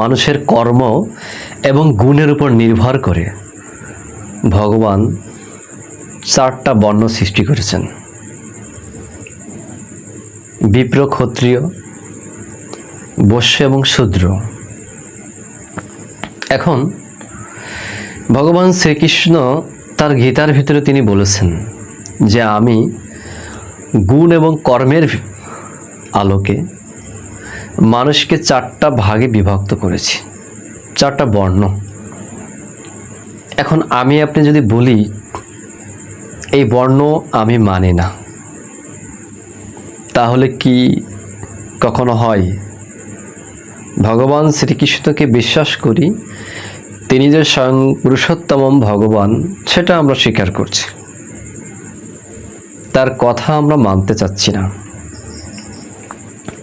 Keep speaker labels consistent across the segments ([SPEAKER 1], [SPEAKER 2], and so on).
[SPEAKER 1] মানুষের কর্ম এবং গুণের উপর নির্ভর করে ভগবান চারটা বর্ণ সৃষ্টি করেছেন। বিপ্র ক্ষত্রিয় বৈশ্য এবং শূদ্র। এখন ভগবান শ্রীকৃষ্ণ তার গীতার ভিতরে তিনি বলেছেন যে আমি গুণ এবং কর্মের আলোকে মানুষকে চারটা ভাগে বিভক্ত করেছি। চারটা বর্ণ। এখন আমি আপনি যদি বলি, এই বর্ণ আমি মানি না। তাহলে কি কখনো হয়? ভগবান শ্রীকৃষ্ণকে বিশ্বাস করি, তিনি যে স্বয়ং পুরুষোত্তম ভগবান, সেটা আমরা স্বীকার করছি। তার কথা আমরা মানতে চাচ্ছি না।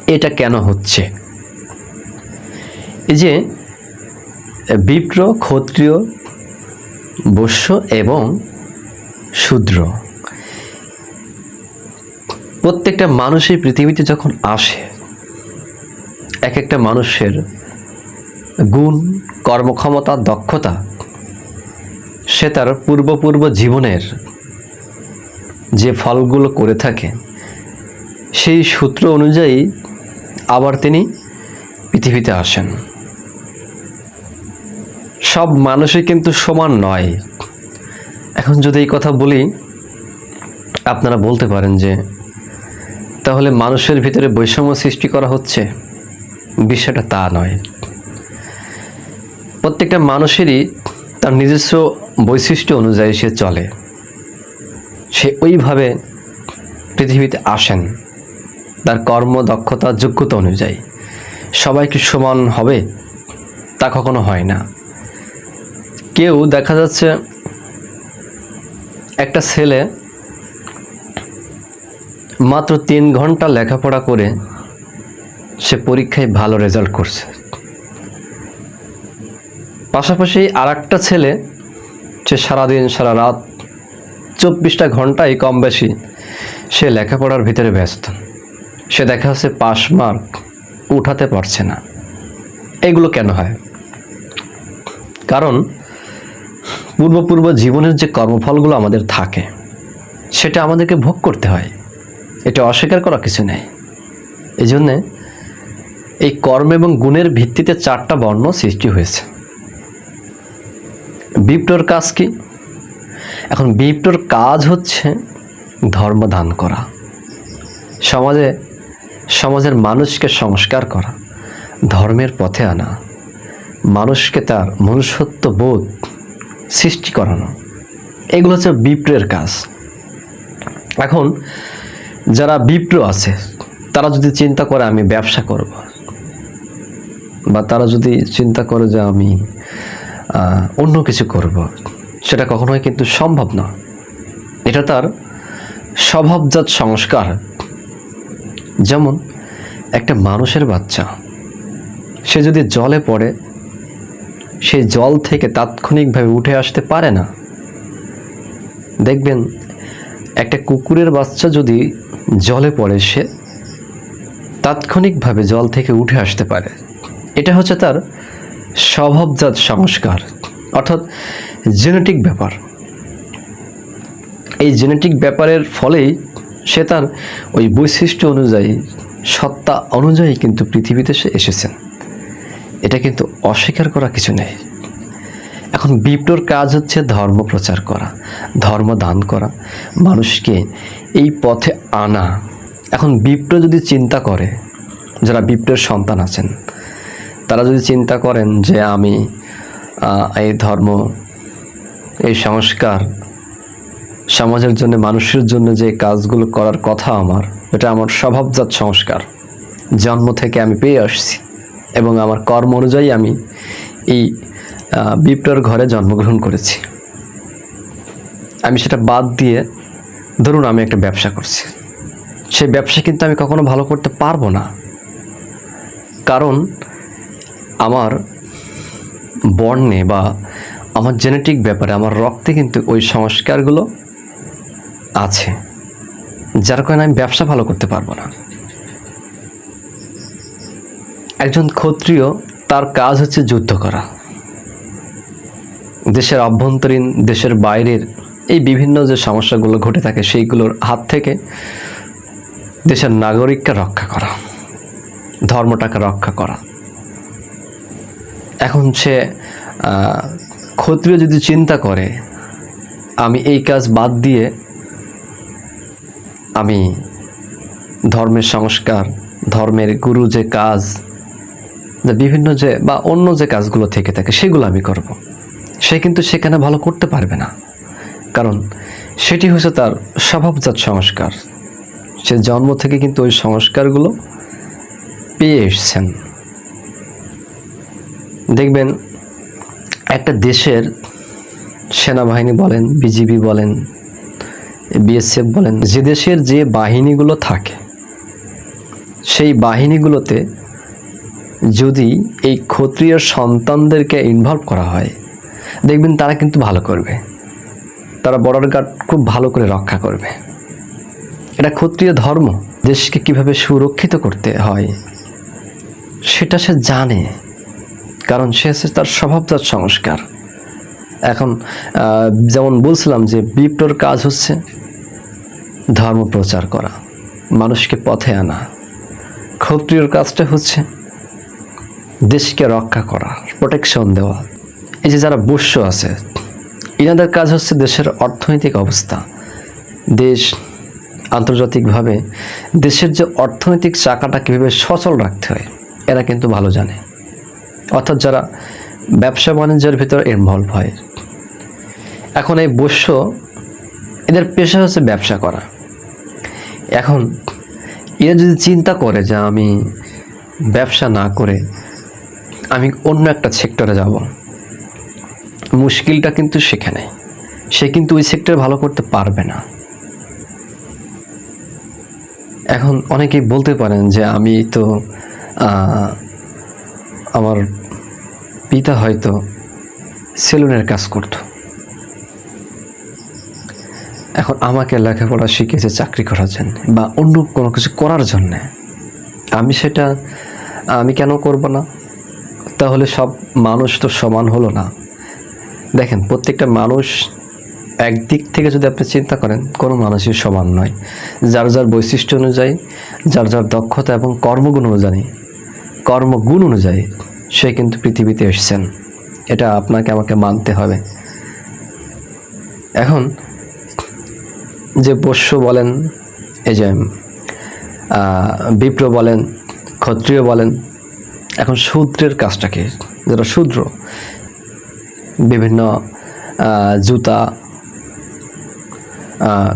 [SPEAKER 1] এটা কেন হচ্ছে? এই যে, বিপ্র, ক্ষত্রিয় বৈশ্য এবং শূদ্র। প্রত্যেকটা মানুষই পৃথিবীতে যখন আসে এক একটা মানুষের গুণ, কর্মক্ষমতা, দক্ষতা, সে তার পূর্বপূর্ব জীবনের যে ফলগুলো করে থাকে, সেই সূত্র অনুযায়ী আবার তিনি পৃথিবীতে আসেন। সব মানুষই কিন্তু সমান নয়। এখন যদি এই কথা বলি, আপনারা বলতে পারেন যে, তাহলে মানুষের ভিতরে বৈষম্য সৃষ্টি করা হচ্ছে? বিষয়টা তা নয়। প্রত্যেকটা মানুষেরই তার নিজস্ব বৈশিষ্ট্য অনুযায়ী সে চলে। সে ওইভাবে পৃথিবীতে আসেন। তার কর্ম, দক্ষতা, যোগ্যতা অনুযায়ী। সবাই কি সমান হবে? তা কখনো হয় না। কেউ দেখা যাচ্ছে একটা ছেলে মাত্র তিন ঘণ্টা লেখাপড়া করে সে পরীক্ষায় ভালো রেজাল্ট করছে। পাশাপাশি আর একটা ছেলে, সে সারাদিন, সারা রাত চব্বিশটা ঘন্টায় কম বেশি সে লেখাপড়ার ভিতরে ব্যস্ত। সে দেখা যাচ্ছে পাশ মার্ক উঠাতে পারছে না। এগুলো কেন হয়? কারণ পূর্বপূর্ব জীবনের যে কর্মফলগুলো আমাদের থাকে, সেটা আমাদেরকে ভোগ করতে হয়। এটা অস্বীকার করা কিছু নেই। এই জন্যে এই কর্ম এবং গুণের ভিত্তিতে চারটা বর্ণ সৃষ্টি হয়েছে। বিপ্রর কাজ কি? এখন বিপ্রর কাজ হচ্ছে ধর্ম দান করা। সমাজে সমাজের মানুষকে সংস্কার করা, ধর্মের পথে আনা, মানুষকে তার মনুষ্যত্ব বোধ সৃষ্টি করানো, এগুলো হচ্ছে বিপ্রের কাজ। এখন যারা বিপ্র আছে, তারা যদি চিন্তা করে আমি ব্যবসা করব, বা তারা যদি চিন্তা করে যে আমি অন্য কিছু করব, সেটা কখনোই কিন্তু সম্ভব না। এটা তার স্বভাবজাত সংস্কার যেমন একটা মানুষের বাচ্চা, সে যদি জলে পড়ে, সে জল থেকে তাৎক্ষণিকভাবে উঠে আসতে পারে না। দেখবেন একটা কুকুরের বাচ্চা যদি জলে পড়ে, সে তাৎক্ষণিকভাবে জল থেকে উঠে আসতে পারে। এটা হচ্ছে তার স্বভাবজাত সংস্কার, অর্থাৎ জেনেটিক ব্যাপার। এই জেনেটিক ব্যাপারের ফলেই সে তার ওই বৈশিষ্ট্য অনুযায়ী, সত্তা অনুযায়ী কিন্তু পৃথিবীতে সে এসেছেন এটা কিন্তু অস্বীকার করা কিছু নেই। এখন বিপ্রর কাজ হচ্ছে ধর্ম প্রচার করা, ধর্ম দান করা, মানুষকে এই পথে আনা। এখন বিপ্র যদি চিন্তা করে, যারা বিপ্রের সন্তান আছেন, তারা যদি চিন্তা করেন যে আমি এই ধর্ম, এই সংস্কার সমাজের জন্য মানুষের জন্য যে কাজগুলো করার কথা আমার এটা আমার স্বভাবজাত সংস্কার। জন্ম থেকে আমি পেয়ে আসছি এবং আমার কর্ম অনুযায়ী আমি এই আহ, বিপ্রর ঘরে জন্মগ্রহণ করেছি। আমি সেটা বাদ দিয়ে ধরুন আমি একটা ব্যবসা করছি। সেই ব্যবসা কিন্তু আমি কখনো ভালো করতে পারব না। কারণ আমার বর্ণে বা আমার জেনেটিক ব্যাপারে আমার রক্তে কিন্তু ওই সংস্কারগুলো আছে। যার কারণে আমি ব্যবসা ভালো করতে পারব না। একজন ক্ষত্রিয়, তার কাজ হচ্ছে যুদ্ধ করা। দেশের অভ্যন্তরীণ, দেশের বাইরের এই বিভিন্ন যে সমস্যাগুলো ঘটে থাকে, সেইগুলোর হাত থেকে দেশের নাগরিককে রক্ষা করা, ধর্মটাকে রক্ষা করা। এখন সে ক্ষত্রিয় যদি চিন্তা করে, আমি এই কাজ বাদ দিয়ে আমি ধর্মের সংস্কার, ধর্মের গুরু যে কাজ, যে বিভিন্ন যে বা অন্য যে কাজগুলো থেকে থাকে, সেগুলো আমি করব। সে কিন্তু সেখানে ভালো করতে পারবে না। কারণ সেটি হচ্ছে তার স্বভাবজাত সংস্কার। সে জন্ম থেকে কিন্তু ওই সংস্কারগুলো পেয়ে এসছেন। দেখবেন, একটা দেশের সেনাবাহিনী বলেন, বিজিবি বলেন বিএসএফ বলেন, যে দেশের যে বাহিনীগুলো থাকে, সেই বাহিনীগুলোতে যদি এই ক্ষত্রিয় সন্তানদেরকে ইনভলভ করা হয়, দেখবেন তারা কিন্তু ভালো করবে। তারা বর্ডার গার্ড খুব ভালো করে রক্ষা করবে। এটা ক্ষত্রিয় ধর্ম, দেশকে কীভাবে সুরক্ষিত করতে হয়, সেটা সে জানে। কারণ সে হচ্ছে তার স্বভাবজাত সংস্কার। এখন যেমন বলছিলাম যে বিপ্লর কাজ হচ্ছে ধর্ম প্রচার করা, মানুষকে পথে আনা। ক্ষত্রিয়র কাজটা হচ্ছে দেশকে রক্ষা করা প্রোটেকশন দেওয়া। এই যে যারা বস্য আছে এনাদের কাজ হচ্ছে দেশের অর্থনৈতিক অবস্থা। দেশ আন্তর্জাতিকভাবে দেশের যে অর্থনৈতিক চাকাটা কীভাবে সচল রাখতে হয়, এরা কিন্তু ভালো জানে। অর্থাৎ যারা ব্যবসা বাণিজ্যের ভিতরে ইনভলভ হয়। এখন এই বস্য এদের পেশা হচ্ছে ব্যবসা করা। এখন, এরা যদি চিন্তা করে যে আমি ব্যবসা না করে আমি অন্য একটা সেক্টরে যাব, মুশকিলটা কিন্তু সেখানে। সে কিন্তু ওই সেক্টরে ভালো করতে পারবে না। এখন অনেকেই বলতে পারেন যে আমি তো আমার পিতা হয়তো সেলুনের কাজ করত। এখন আমাকে লেখাপড়া শিখেছে চাকরি করার জন্য বা অন্য কোনো কিছু করার জন্যে। আমি সেটা, আমি কেন করব না? তাহলে সব মানুষ তো সমান হলো না। দেখেন, প্রত্যেকটা মানুষ একদিক থেকে যদি আপনি চিন্তা করেন, কোনো মানুষই সমান নয়। যার যার বৈশিষ্ট্য অনুযায়ী, যার যার দক্ষতা এবং কর্মগুণ অনুযায়ী কর্মগুণ অনুযায়ী সে কিন্তু পৃথিবীতে এসেছেন। এটা আপনাকে আমাকে মানতে হবে। এখন যে পোষ্য বলেন, এই যে বিপ্র বলেন, ক্ষত্রিয় বলেন, এখন শূদ্রের কাজটা কি? যারা শূদ্র, বিভিন্ন জুতা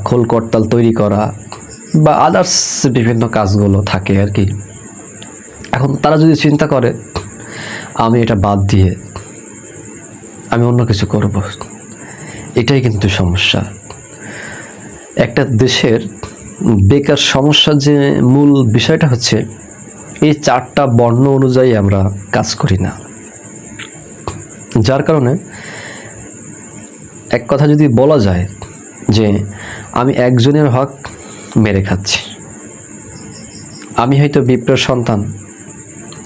[SPEAKER 1] খোল করতাল তৈরি করা বা আদার্স বিভিন্ন কাজগুলো থাকে আর কি। এখন তারা যদি চিন্তা করে, আমি এটা বাদ দিয়ে আমি অন্য কিছু করব, এটাই কিন্তু সমস্যা। একটা দেশের বেকার সমস্যার যে মূল বিষয়টা হচ্ছে, এই চারটা বর্ণ অনুযায়ী আমরা কাজ করি না। যার কারণে এক কথা যদি বলা যায় যে, আমি একজনের হক মেরে খাচ্ছি। আমি হয়তো বিপ্লব সন্তান।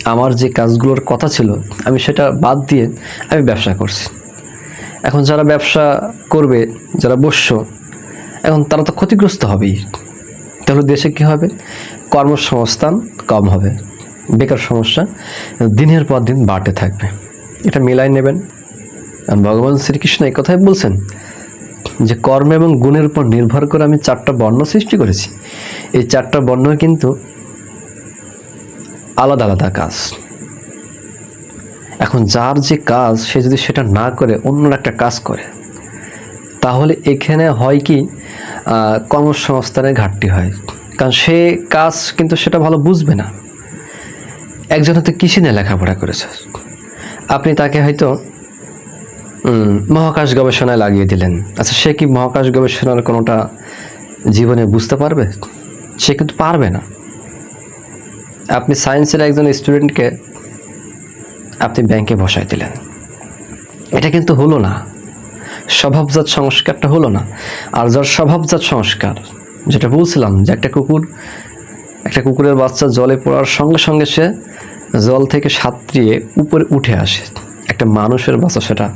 [SPEAKER 1] আমার যে কাজগুলোর কথা ছিল, আমি সেটা বাদ দিয়ে আমি ব্যবসা করছি। এখন যারা ব্যবসা করবে, যারা বস্য এখন তারা তো ক্ষতিগ্রস্ত হবেই। তাহলে দেশে কী হবে? কর্মসংস্থান কম হবে। বেকার সমস্যা দিনের পর দিন বাড়তে থাকবে। এটা মেলাই নেবেন। ভগবান শ্রীকৃষ্ণ এই কথাই বলছেন যে, কর্ম এবং গুণের উপর নির্ভর করে আমি চারটা বর্ণ সৃষ্টি করেছি। এই চারটা বর্ণ কিন্তু আলাদা আলাদা কাজ। এখন যার যে কাজ, সে যদি সেটা না করে অন্য একটা কাজ করে তাহলে এখানে হয় কি কর্মসংস্থানের ঘাটতি হয়। কারণ সে কাজ কিন্তু সেটা ভালো বুঝবে না। একজন হয়তো কৃষি নিয়ে লেখাপড়া করেছে। আপনি তাকে হয়তো মহাকাশ গবেষণায় লাগিয়ে দিলেন। আচ্ছা সে কি মহাকাশ গবেষণার কোনোটা জীবনে বুঝতে পারবে? সে কিন্তু পারবে না। আপনি সায়েন্সের একজন স্টুডেন্টকে আপনি ব্যাংকে বসাই দিলেন। এটা কিন্তু হলো না। স্বভাবজাত সংস্কারটা হলো না। আর যার স্বভাবজাত সংস্কার, যেটা বলছিলাম যে একটা কুকুর, একটা কুকুরের বাচ্চা জলে পড়ার সঙ্গে সঙ্গে সে জল থেকে সাঁতরিয়ে উপরে উঠে আসে। একটা মানুষের বাচ্চা সেটা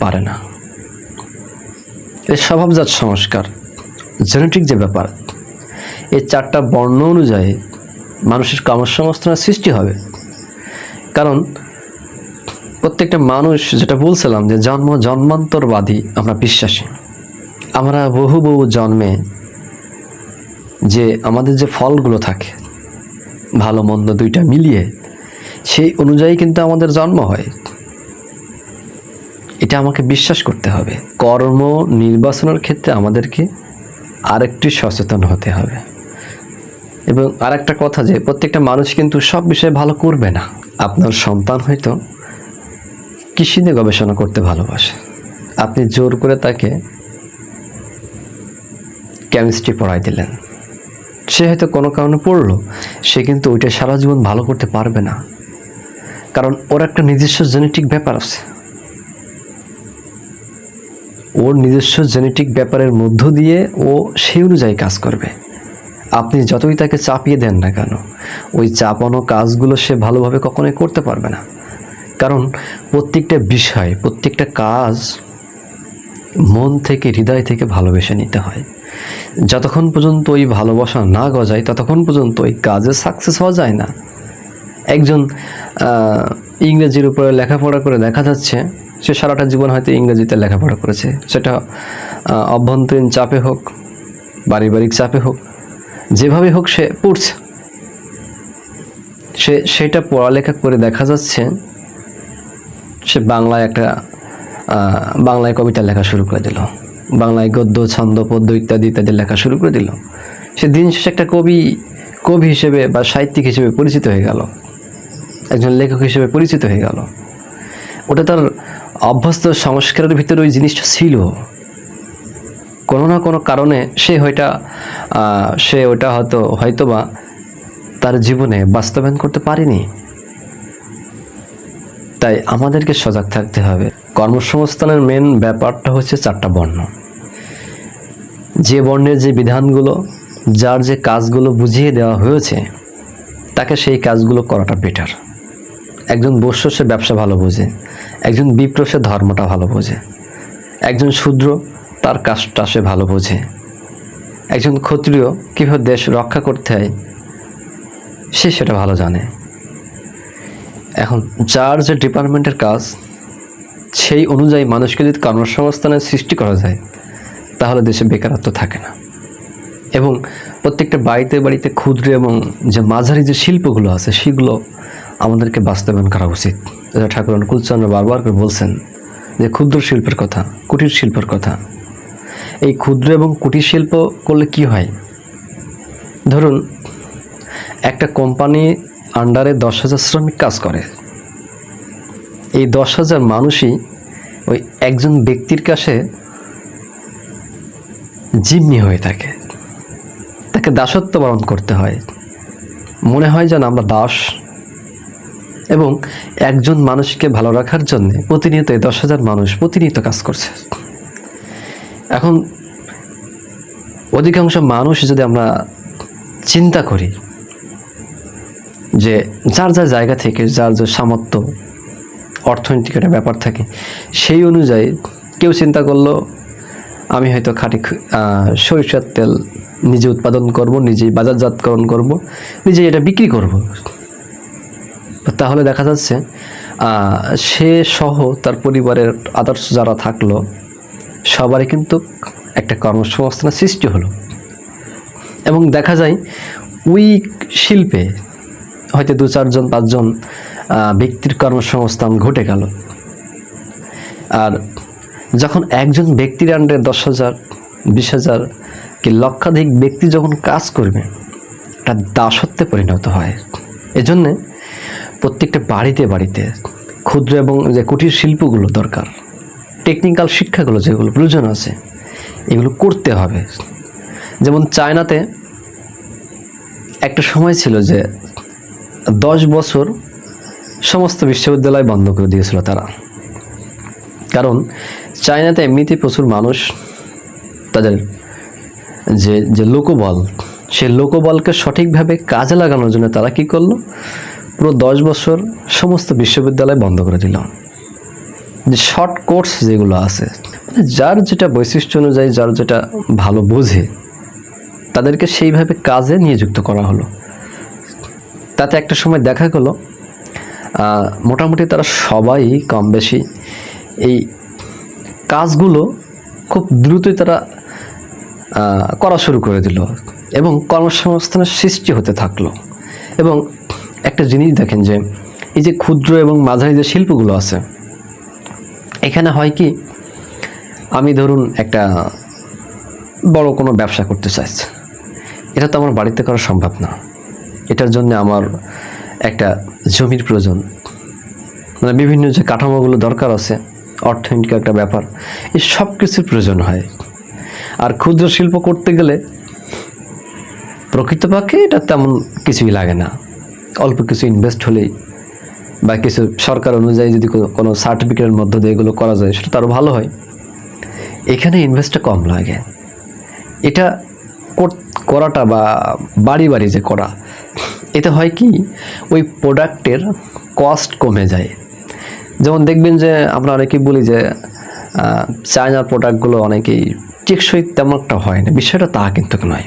[SPEAKER 1] পারে না। এর স্বভাবজাত সংস্কার, জেনেটিক যে ব্যাপার এই চারটা বর্ণ অনুযায়ী মানুষের কর্মসংস্থানের সৃষ্টি হবে। কারণ প্রত্যেকটা মানুষ যেটা বলছিলাম যে জন্ম জন্মান্তরবাদী, আমরা বিশ্বাসী। আমরা বহু বহু জন্মে যে আমাদের যে ফলগুলো থাকে, ভালো, মন্দ দুইটা মিলিয়ে, সেই অনুযায়ী কিন্তু আমাদের জন্ম হয়। এটা আমাকে বিশ্বাস করতে হবে। কর্ম নির্বাচনের ক্ষেত্রে আমাদেরকে আরেকটি সচেতন হতে হবে। এবং আরেকটা কথা যে, প্রত্যেকটা মানুষ কিন্তু সব বিষয়ে ভালো করবে না। আপনার সন্তান হয়তো কৃষি নিয়ে গবেষণা করতে ভালোবাসে। আপনি জোর করে তাকে কেমিস্ট্রি পড়াই দিলেন। সে হয়তো কোনো কারণে পড়ল, সে কিন্তু ওইটা সারা জীবন ভালো করতে পারবে না। কারণ ওর একটা নিজস্ব জেনেটিক ব্যাপার আছে। ওর নিজস্ব জেনেটিক ব্যাপারের মধ্য দিয়ে ও সেই অনুযায়ী কাজ করবে। আপনি যতই তাকে চাপিয়ে দেন না কেন, ওই চাপানো কাজগুলো সে ভালোভাবে কখনোই করতে পারবে না। কারণ প্রত্যেকটা বিষয়, প্রত্যেকটা কাজ মন থেকে, হৃদয় থেকে ভালোবেসে নিতে হয়। যতক্ষণ পর্যন্ত ওই ভালোবাসা না গজায়, ততক্ষণ পর্যন্ত ওই কাজে সাকসেস হওয়া যায় না। একজন ইংরেজির উপরে লেখাপড়া করে দেখা যাচ্ছে, সে সারাটা জীবন হয়তো ইংরেজিতে লেখাপড়া করেছে। সেটা অভ্যন্তরীণ চাপে হোক, পারিবারিক চাপে হোক, যেভাবে হোক সে পড়ছে। সে, সেটা পড়ালেখা করে দেখা যাচ্ছে সে বাংলায় একটা বাংলায় কবিতা লেখা শুরু করে দিল। বাংলায় গদ্য, ছন্দ, পদ্য ইত্যাদি ইত্যাদি লেখা শুরু করে দিল। সে দিন শেষে একটা কবি কবি হিসেবে বা সাহিত্যিক হিসেবে পরিচিত হয়ে গেল। একজন লেখক হিসেবে পরিচিত হয়ে গেল। ওটা তার অভ্যস্ত সংস্কারের ভিতরে ওই জিনিসটা ছিল। কোনো না কোনো কারণে সে হয়টা সে ওটা হয়তো, হয়তোবা তার জীবনে বাস্তবায়ন করতে পারেনি। তাই আমাদেরকে সজাগ থাকতে হবে। কর্মসংস্থানের মেন ব্যাপারটা হচ্ছে চারটা বর্ণ। যে বর্ণের যে বিধানগুলো, যার যে কাজগুলো বুঝিয়ে দেওয়া হয়েছে, তাকে সেই কাজগুলো করাটা বেটার একজন বৈশ্য সে ব্যবসা ভালো বোঝে, একজন বিপ্র সে ধর্মটা ভালো বোঝে, একজন শূদ্র তার কাজটা সে ভালো বোঝে, একজন ক্ষত্রিয় কীভাবে দেশ রক্ষা করতে হয়, সে সেটা ভালো জানে। এখন যার যে ডিপার্টমেন্টের কাজ, সেই অনুযায়ী মানুষকে যদি কর্মসংস্থানের সৃষ্টি করা যায়, তাহলে দেশে বেকারত্ব থাকে না। এবং প্রত্যেকটা বাড়িতে বাড়িতে ক্ষুদ্র এবং যে মাঝারি যে শিল্পগুলো আছে, সেগুলো আমাদেরকে বাস্তবায়ন করা উচিত। যেটা ঠাকুর অনুকূলচন্দ্র বারবার করে বলছেন যে, ক্ষুদ্র শিল্পের কথা, কুটির শিল্পের কথা। এই ক্ষুদ্র এবং কুটির শিল্প করলে কি হয়? ধরুন, একটা কোম্পানি আন্ডারে দশ হাজার শ্রমিক কাজ করে। এই দশ হাজার মানুষই ওই একজন ব্যক্তির কাছে জিম্মি হয়ে থাকে। তাকে দাসত্ব বরণ করতে হয়। মনে হয় যেন আমরা দাস এবং একজন মানুষকে ভালো রাখার জন্য প্রতিনিয়ত এই দশ হাজার মানুষ প্রতিনিয়ত কাজ করছে। এখন অধিকাংশ মানুষ যদি আমরা চিন্তা করি যে যার যার জায়গা থেকে, যার যার সামর্থ্য অর্থনৈতিক একটা ব্যাপার থাকে, সেই অনুযায়ী কেউ চিন্তা করল, আমি হয়তো খাঁটি সরিষার তেল নিজে উৎপাদন করব, নিজেই বাজারজাতকরণ করব নিজে এটা বিক্রি করব। তাহলে দেখা যাচ্ছে সে সহ তার পরিবারের আদর্শ যারা থাকল, সবারই কিন্তু একটা কর্মসংস্থানের সৃষ্টি হলো। এবং দেখা যায়, ওই শিল্পে হয়তো দু চারজন, পাঁচজন ব্যক্তির কর্মসংস্থান ঘটে গেল। আর যখন একজন ব্যক্তির আন্ডারে দশ হাজার, বিশ হাজার কি লক্ষাধিক ব্যক্তি যখন কাজ করবে এটা দাসত্বে পরিণত হয়। এজন্যে প্রত্যেকটা বাড়িতে বাড়িতে ক্ষুদ্র এবং যে কুটির শিল্পগুলো দরকার টেকনিক্যাল শিক্ষাগুলো যেগুলো প্রয়োজন আছে, এগুলো করতে হবে। যেমন চায়নাতে একটা সময় ছিল যে দশ বছর সমস্ত বিশ্ববিদ্যালয় বন্ধ করে দিয়েছিল তারা। কারণ চায়নাতে এমনিতেই প্রচুর মানুষ তাদের যে যে লোকবল, সেই লোকবলকে সঠিকভাবে কাজে লাগানোর জন্য তারা কি করল? পুরো দশ বছর সমস্ত বিশ্ববিদ্যালয় বন্ধ করে দিল। যে শর্ট কোর্স যেগুলো আছে মানে যার যেটা বৈশিষ্ট্য অনুযায়ী, যার যেটা ভালো বোঝে, তাদেরকে সেইভাবে কাজে নিয়োজিত করা হলো। তাতে একটা সময় দেখা গেলো মোটামুটি তারা সবাই কম বেশি এই কাজগুলো খুব দ্রুতই তারা করা শুরু করে দিল এবং কর্মসংস্থানের সৃষ্টি হতে থাকল। এবং একটা জিনিস দেখেন যে, এই যে ক্ষুদ্র এবং মাঝারি যে শিল্পগুলো আছে, এখানে হয় কি, আমি ধরুন একটা বড় কোনো ব্যবসা করতে চাইছি, এটা তো আমার বাড়িতে করা সম্ভব না। এটার জন্য আমার একটা জমির প্রয়োজন। মানে বিভিন্ন যে কাঠামোগুলো দরকার আছে, অর্থনৈতিক একটা ব্যাপার, এই সব কিছুর প্রয়োজন হয়। আর ক্ষুদ্র শিল্প করতে গেলে প্রকৃতপক্ষে এটা তেমন কিছুই লাগে না। অল্প কিছু ইনভেস্ট হলেই বা কিছু সরকার অনুযায়ী যদি কোনো- সার্টিফিকেটের মধ্য দিয়ে এগুলো করা যায়, সেটা তো আরও ভালো হয়। এখানে ইনভেস্টটা কম লাগে। এটা করাটা বা বাড়ি বাড়ি যে করা এতে হয় কি? ওই প্রোডাক্টের কস্ট কমে যায়। যেমন দেখবেন যে আমরা অনেকেই বলি যে চায়নার প্রোডাক্টগুলো অনেকেই টেকসই তেমন একটা হয় না। বিষয়টা তা কিন্তু নয়।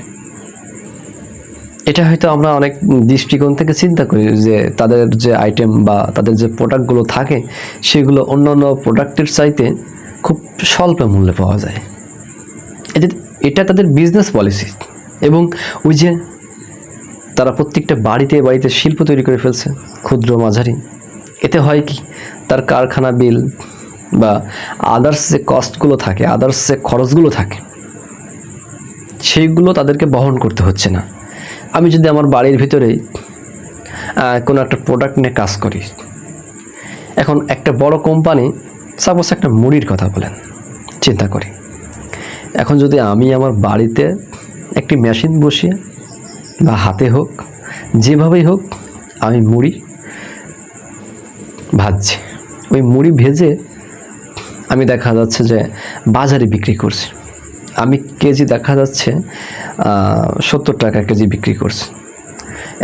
[SPEAKER 1] এটা হয়তো আমরা অনেক দৃষ্টিকোণ থেকে চিন্তা করি যে, তাদের যে আইটেম বা তাদের যে প্রোডাক্টগুলো থাকে, সেগুলো অন্য অন্য প্রোডাক্টের চাইতে খুব স্বল্প মূল্যে পাওয়া যায়। এটা তাদের বিজনেস পলিসি এবং ওই যে তারা প্রত্যেকটা বাড়িতে বাড়িতে শিল্প তৈরি করে ফেলছে ক্ষুদ্র মাঝারি। এতে হয় কি? তার কারখানা বিল বা আদার্স যে কস্টগুলো থাকে আদার্স যে খরচগুলো থাকে সেইগুলো তাদেরকে বহন করতে হচ্ছে না। আমি যদি আমার বাড়ির ভিতরেই আহ, কোনো একটা প্রোডাক্ট নিয়ে কাজ করি এখন একটা বড় কোম্পানি সাপোজ একটা মুড়ির কথা বলেন চিন্তা করি। এখন যদি আমি আমার বাড়িতে একটি মেশিন বসিয়ে বা হাতে হোক, যেভাবেই হোক, আমি মুড়ি ভাজছি। ওই মুড়ি ভেজে আমি দেখা যাচ্ছে যে বাজারে বিক্রি করছি। আমি কেজি দেখা যাচ্ছে সত্তর টাকা কেজি বিক্রি করছি।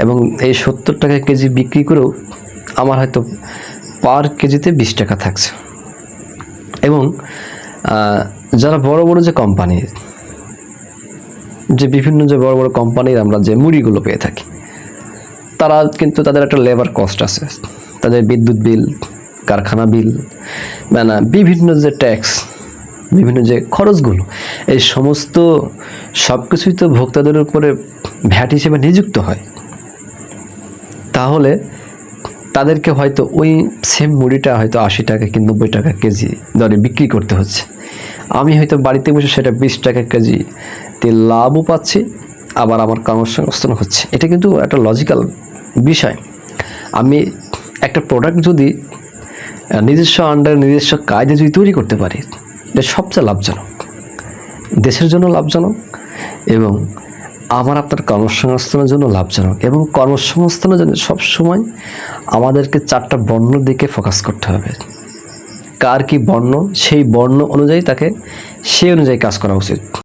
[SPEAKER 1] এবং এই সত্তর টাকা কেজি বিক্রি করেও আমার হয়তো পার কেজিতে বিশ টাকা থাকছে। এবং যারা বড় বড় যে কোম্পানি যে বিভিন্ন যে বড় বড় কোম্পানির আমরা যে মুড়িগুলো পেয়ে থাকি, তারা কিন্তু তাদের একটা লেবার কস্ট আছে। তাদের বিদ্যুৎ বিল, কারখানা বিল মানে বিভিন্ন যে ট্যাক্স বিভিন্ন যে খরচগুলো, এই সমস্ত সব কিছুই তো ভোক্তাদের উপরে ভ্যাট হিসেবে নিযুক্ত হয়। তাহলে তাদেরকে হয়তো ওই সেম মুড়িটা হয়তো আশি টাকা কি নব্বই টাকা কেজি দরে বিক্রি করতে হচ্ছে। আমি হয়তো বাড়িতে বসে সেটা বিশ টাকা কেজি তে লাভও পাচ্ছি, আবার আমার কর্মসংস্থান হচ্ছে। এটা কিন্তু একটা লজিক্যাল বিষয়। আমি একটা প্রোডাক্ট যদি নিজস্ব আন্ডার নিজস্ব কাজে যদি তৈরি করতে পারি, এটা সবচেয়ে লাভজনক। দেশের জন্য লাভজনক এবং আমার আপনার কর্মসংস্থানের জন্য লাভজনক এবং কর্মসংস্থানের জন্য সবসময় আমাদেরকে চারটা বর্ণ দিকে ফোকাস করতে হবে। কার কি বর্ণ, সেই বর্ণ অনুযায়ী তাকে, সেই অনুযায়ী কাজ করা উচিত।